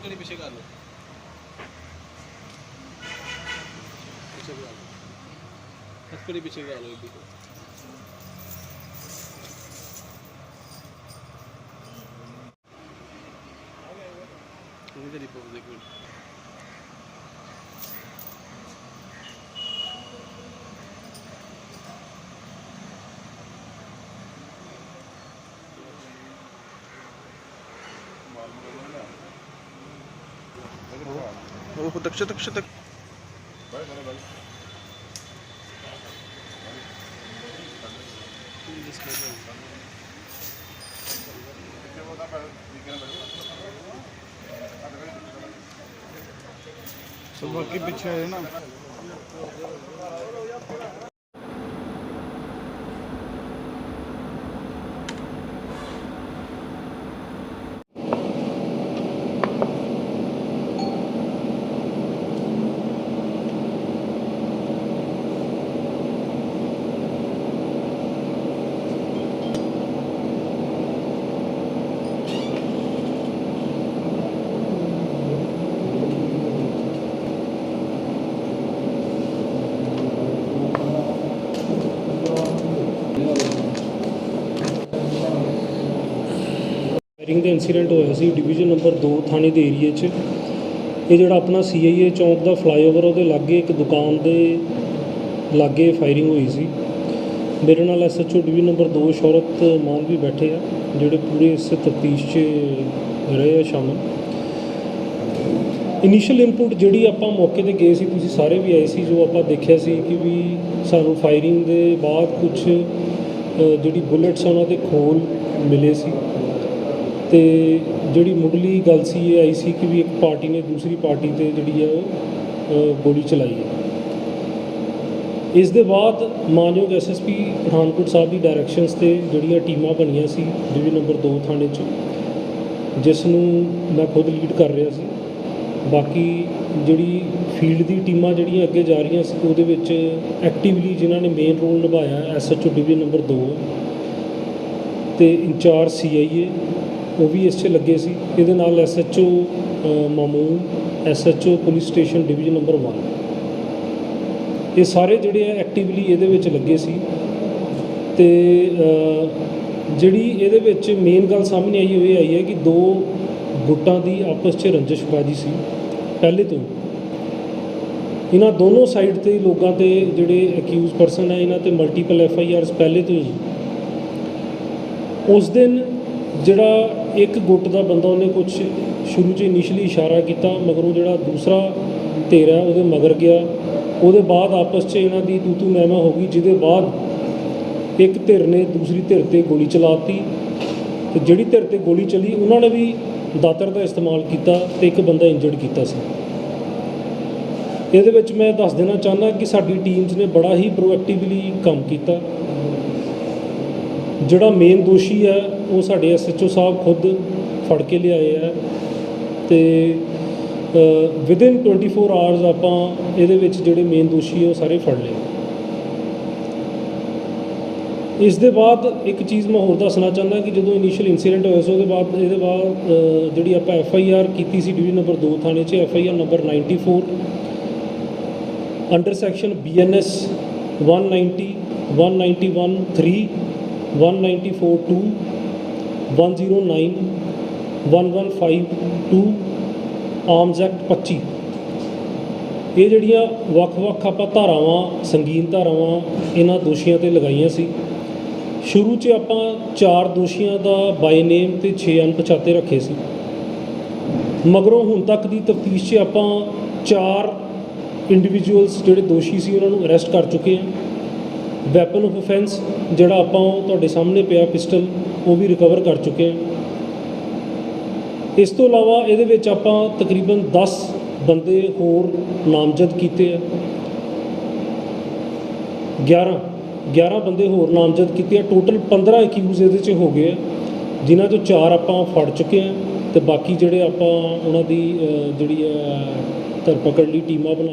ਹੱਥਕੜੀ ਪਿੱਛੇ ਕਰ ਲਓ। ਪਿੱਛੇ ਕਰ ਲਓ। ਹੱਥਕੜੀ ਪਿੱਛੇ ਕਰ ਲਓ ਇੱਦੀ ਉਹਦੀ ਤੇਰੀ ਪੋਜ਼ ਦੇਖ ਮਿੰਟ ਉਹ ਦਕਸ਼ ਦਕਸ਼ ਤੱਕ ਸੋ ਬਾਕੀ ਪਿੱਛੇ ਹੈ ਨਾ। ਫਾਇਰਿੰਗ ਦਾ ਇਨਸੀਡੈਂਟ ਹੋਇਆ ਸੀ ਡਿਵੀਜ਼ਨ ਨੰਬਰ 2 ਥਾਣੇ ਦੇ ਏਰੀਏ 'ਚ। ਇਹ ਜਿਹੜਾ ਆਪਣਾ ਸੀਆਈਏ ਚੌਂਕ ਦਾ ਫਲਾਈਓਵਰ ਉਹਦੇ ਲਾਗੇ ਇੱਕ ਦੁਕਾਨ ਦੇ ਲਾਗੇ ਫਾਇਰਿੰਗ ਹੋਈ ਸੀ। ਮੇਰੇ ਨਾਲ ਐਸਐਚਓ ਡਿਵੀਜ਼ਨ ਨੰਬਰ 2 ਸ਼ੌਰਤ ਮਾਨ ਵੀ ਬੈਠੇ ਆ, ਜਿਹੜੇ ਪੂਰੇ ਇਸ ਤਫਤੀਸ਼ 'ਚ ਰਹੇ ਆ ਸ਼ਾਮਲ। ਇਨੀਸ਼ੀਅਲ ਇਨਪੁਟ ਜਿਹੜੀ ਆਪਾਂ ਮੌਕੇ ਤੇ ਗਏ ਸੀ, ਤੁਸੀਂ ਸਾਰੇ ਵੀ ਆਏ ਸੀ, ਜੋ ਆਪਾਂ ਦੇਖਿਆ ਸੀ ਕਿ ਵੀ ਸਾਨੂੰ ਫਾਇਰਿੰਗ ਦੇ ਬਾਅਦ ਕੁਝ ਜਿਹੜੀ ਬੁਲੇਟਸ ਉਹਨਾਂ ਦੇ ਖੋਲ ਮਿਲੇ ਸੀ। ਤੇ ਜਿਹੜੀ ਮੁੱਢਲੀ ਗੱਲ ਸੀ ਇਹ ਆਈ ਸੀ ਕਿ ਵੀ ਇੱਕ ਪਾਰਟੀ ਨੇ ਦੂਸਰੀ ਪਾਰਟੀ ਤੇ ਜਿਹੜੀ ਹੈ ਉਹ ਗੋਲੀ ਚਲਾਈ ਹੈ। ਇਸ ਦੇ ਬਾਅਦ ਮਾਨਯੋਗ ਐਸਐਸਪੀ ਪਠਾਨਕੋਟ ਸਾਹਿਬ ਦੀ ਡਾਇਰੈਕਸ਼ਨਸ ਤੇ ਜਿਹੜੀਆਂ ਟੀਮਾਂ ਬਣੀਆਂ ਸੀ ਡਿਵੀਜ਼ਨ ਨੰਬਰ 2 ਥਾਣੇ 'ਚ, ਜਿਸ ਨੂੰ ਮੈਂ ਖੁਦ ਲੀਡ ਕਰ ਰਿਹਾ ਸੀ। ਬਾਕੀ ਜਿਹੜੀ ਫੀਲਡ ਦੀ ਟੀਮਾਂ ਜਿਹੜੀਆਂ ਅੱਗੇ ਜਾ ਰਹੀਆਂ ਸੀ, ਉਹਦੇ ਵਿੱਚ ਐਕਟਿਵਲੀ ਜਿਨ੍ਹਾਂ ਨੇ ਮੇਨ ਰੋਲ ਨਿਭਾਇਆ ਐਸਐਚਓ ਡਿਵੀਜ਼ਨ ਨੰਬਰ 2 ਤੇ ਇੰਚਾਰਜ ਸੀਆਈਏ ਉਹ ਵੀ ਇਸ 'ਚ ਲੱਗੇ ਸੀ। ਇਹਦੇ ਨਾਲ SHO Mamun SHO police station division number 1 ਇਹ ਸਾਰੇ ਜਿਹੜੇ ਆ ਐਕਟਿਵਲੀ ਇਹਦੇ ਵਿੱਚ ਲੱਗੇ ਸੀ। ਤੇ ਜਿਹੜੀ ਇਹਦੇ ਵਿੱਚ ਮੇਨ ਗੱਲ ਸਾਹਮਣੇ ਆਈ ਹੋਈ ਆਈ ਹੈ ਕਿ ਦੋ ਗੁੱਟਾਂ ਦੀ ਆਪਸ 'ਚ ਰੰਜਿਸ਼ਬਾਜੀ ਸੀ, ਪਹਿਲੇ ਤੋਂ। ਇਹਨਾਂ ਦੋਨੋਂ ਸਾਈਡ ਤੇ ਲੋਕਾਂ ਤੇ ਜਿਹੜੇ ਅਕਿਊਜ਼ ਪਰਸਨ ਹੈ ਇਹਨਾਂ ਤੇ ਮਲਟੀਪਲ ਐਫ ਆਈ ਆਰਸ ਪਹਿਲੇ ਤੋਂ ਹੀ। ਉਸ ਦਿਨ ਜਿਹੜਾ ਇੱਕ ਗੁੱਟ ਦਾ ਬੰਦਾ ਉਹਨੇ ਕੁਝ ਸ਼ੁਰੂ 'ਚ ਇਨੀਸ਼ੀਅਲੀ ਇਸ਼ਾਰਾ ਕੀਤਾ, ਮਗਰੋਂ ਜਿਹੜਾ ਦੂਸਰਾ ਧਿਰ ਹੈ ਉਹਦੇ ਮਗਰ ਗਿਆ। ਉਹਦੇ ਬਾਅਦ ਆਪਸ 'ਚ ਇਹਨਾਂ ਦੀ ਤੂ ਤੂ ਮੈਂ ਹੋ ਗਈ, ਜਿਹਦੇ ਬਾਅਦ ਇੱਕ ਧਿਰ ਨੇ ਦੂਸਰੀ ਧਿਰ ਤੇ ਗੋਲੀ ਚਲਾਤੀ। ਤੇ ਜਿਹੜੀ ਧਿਰ ਤੇ ਗੋਲੀ ਚਲੀ, ਉਹਨਾਂ ਨੇ ਵੀ ਦਾਤਰ ਦਾ ਇਸਤੇਮਾਲ ਕੀਤਾ ਤੇ ਇੱਕ ਬੰਦਾ ਇੰਜਰਡ ਕੀਤਾ ਸੀ। ਇਹਦੇ ਵਿੱਚ ਮੈਂ ਦੱਸ ਦੇਣਾ ਚਾਹੁੰਦਾ ਕਿ ਸਾਡੀ ਟੀਮਸ ਨੇ ਬੜਾ ਹੀ ਪ੍ਰੋਐਕਟਿਵਲੀ ਕੰਮ ਕੀਤਾ। ਜਿਹੜਾ ਮੇਨ ਦੋਸ਼ੀ ਹੈ ਉਹ ਸਾਡੇ ਐਸਐਚਓ ਸਾਹਿਬ ਖੁਦ ਫੜ ਕੇ ਲਿਆਏ ਆ ਤੇ ਵਿਦਿਨ 24 ਆਵਰਸ ਆਪਾਂ ਇਹਦੇ ਵਿੱਚ ਜਿਹੜੇ ਮੇਨ ਦੋਸ਼ੀ ਹੈ ਉਹ ਸਾਰੇ ਫੜ ਲਏ। ਇਸ ਦੇ ਬਾਅਦ ਇੱਕ ਚੀਜ਼ ਮੈਂ ਹੋਰ ਦੱਸਣਾ ਚਾਹੁੰਦਾ ਕਿ ਜਦੋਂ ਇਨੀਸ਼ੀਅਲ ਇਨਸੀਡੈਂਟ ਹੋਇਆ ਸੀ, ਉਹਦੇ ਬਾਅਦ, ਇਹਦੇ ਬਾਅਦ ਜਿਹੜੀ ਆਪਾਂ ਐਫ ਆਈ ਆਰ ਕੀਤੀ ਸੀ ਡਿਵੀਜ਼ਨ ਨੰਬਰ 2 ਥਾਣੇ 'ਚ F I R number 94 under section BNS 190 191 3 194 2 109 1152 arms act 25 ਇਹ ਜਿਹੜੀਆਂ ਵੱਖ-ਵੱਖ ਆਪਾਂ ਧਾਰਾਵਾਂ, ਸੰਗੀਨ ਧਾਰਾਵਾਂ, ਇਹਨਾਂ ਦੋਸ਼ੀਆਂ ਤੇ ਲਗਾਈਆਂ ਸੀ। ਸ਼ੁਰੂ 'ਚ ਆਪਾਂ ਚਾਰ ਦੋਸ਼ੀਆਂ ਦਾ ਬਾਈ ਨੇਮ ਤੇ 6 ਅਣਪਛਾਤੇ ਰੱਖੇ ਸੀ। ਮਗਰੋਂ ਹੁਣ ਤੱਕ ਦੀ ਤਫਤੀਸ਼ 'ਚ ਆਪਾਂ ਚਾਰ ਇੰਡੀਵਿਜੂਅਲਸ ਜਿਹੜੇ ਦੋਸ਼ੀ ਸੀ, ਉਹਨਾਂ ਨੂੰ ਅਰੈਸਟ ਕਰ ਚੁੱਕੇ ਹਾਂ। ਵੈਪਨ ਆਫ ਅਫੈਂਸ ਜਿਹੜਾ ਆਪਾਂ ਉਹ ਤੁਹਾਡੇ ਸਾਹਮਣੇ ਪਿਆ ਪਿਸਟਲ ਉਹ ਵੀ ਰਿਕਵਰ ਕਰ ਚੁੱਕੇ ਹਾਂ। ਇਸ ਤੋਂ ਇਲਾਵਾ ਇਹਦੇ ਵਿੱਚ ਆਪਾਂ ਤਕਰੀਬਨ 10 ਬੰਦੇ ਹੋਰ ਨਾਮਜ਼ਦ ਕੀਤੇ ਆ। 11 11 ਬੰਦੇ ਹੋਰ ਨਾਮਜ਼ਦ ਕੀਤੇ ਆ। ਟੋਟਲ 15 ਅਕਿਊਜ਼ ਇਹਦੇ 'ਚ ਹੋ ਗਏ ਆ, ਜਿਨ੍ਹਾਂ ਚੋਂ 4 ਆਪਾਂ ਫੜ ਚੁੱਕੇ ਆ ਤੇ ਬਾਕੀ ਜਿਹੜੇ ਆਪਾਂ ਉਹਨਾਂ ਦੀ ਜਿਹੜੀ ਹੈ, ਧਰਪਕੜ ਲਈ ਟੀਮਾਂ ਬਣਾ